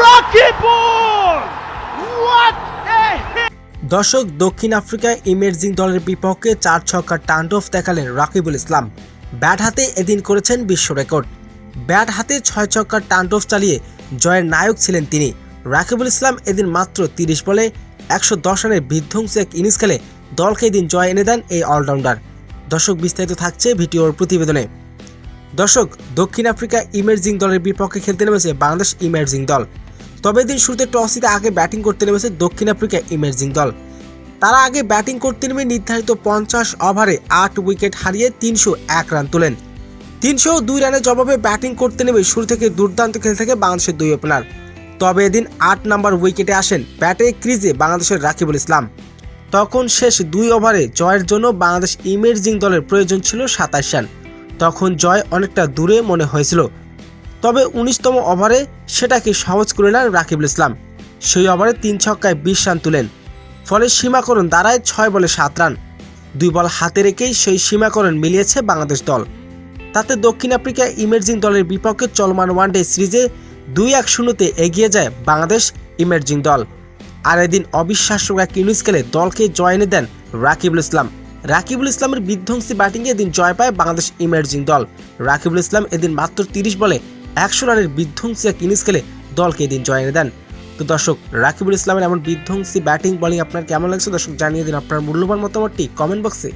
Rocky ball! What a hit! দর্শক, দক্ষিণ আফ্রিকায় ইমার্জিং দলের বিপক্ষে চার ছক্কার টান্ডফ দেখালেন রাকিবুল ইসলাম। ব্যাট হাতে এদিন করেছেন বিশ্ব রেকর্ড। ব্যাট হাতে ছয় ছক্কার টান্ডফ চালিয়ে জয়ের নায়ক ছিলেন তিনি। রাকিবুল ইসলাম এদিন মাত্র তিরিশ বলে একশো দশ রানের বিধ্বংসী এক ইনিংস খেলে দলকে এদিন জয় এনে দেন এই অলরাউন্ডার। দর্শক, বিস্তারিত থাকছে ভিডিওর প্রতিবেদনে। দর্শক, দক্ষিণ আফ্রিকা ইমার্জিং দলের বিপক্ষে খেলতে নেমেছে বাংলাদেশ ইমার্জিং দল। তবে দিন শুরুতে টস জিতে আগে ব্যাটিং করতে নেমেছে দক্ষিণ আফ্রিকা ইমার্জিং দল। তারা আগে ব্যাটিং করতে নেমে নির্ধারিত পঞ্চাশ ওভারে আট উইকেট হারিয়ে তিনশো এক রান তোলেন। তিনশো দুই রানের জবাবে ব্যাটিং করতে নেমে শুরু থেকে দুর্দান্ত খেলে থাকে বাংলাদেশের দুই ওপেনার তবে এদিন আট নম্বর উইকেটে আসেন ব্যাটে ক্রিজে বাংলাদেশের রাকিবুল ইসলাম। তখন শেষ দুই ওভারে জয়ের জন্য বাংলাদেশ ইমার্জিং দলের প্রয়োজন ছিল সাতাশ রান। তখন জয় অনেকটা দূরে মনে হয়েছিল। তবে উনিশতম ওভারে সেটাকে সহজ করে নেন রাকিবুল ইসলাম। সেই ওভারে তিন ছক্কায় বিশ রান তুলেন। ফলে সীমাকরণ দাঁড়ায় ছয় বলে সাত রান। দুই বল হাতে রেখেই সেই সীমাকরণ মিলিয়েছে বাংলাদেশ দল। তাতে দক্ষিণ আফ্রিকা ইমার্জিং দলের বিপক্ষে চলমান ওয়ানডে সিরিজে দুই এক শূন্যতে এগিয়ে যায় বাংলাদেশ ইমার্জিং দল। আর এদিন অবিশ্বাস্য এক ইনিংস খেলে দলকে জয় এনে দেন রাকিবুল ইসলাম। রাকিবুল ইসলামের বিধ্বংসী ব্যাটিংয়ে এদিন জয় পায় বাংলাদেশ ইমার্জিং দল। রাকিবুল ইসলাম এদিন মাত্র তিরিশ বলে একশো রানের বিধ্বংসী এক ইনিংস খেলে দলকে এদিন জয় এনে দেন। তো দর্শক, রাকিবুল ইসলামের এমন বিধ্বংসী ব্যাটিং, বলিং আপনার কেমন লাগছে? দর্শক, জানিয়ে দিন আপনার মূল্যবান মতামতটি কমেন্ট বক্সে।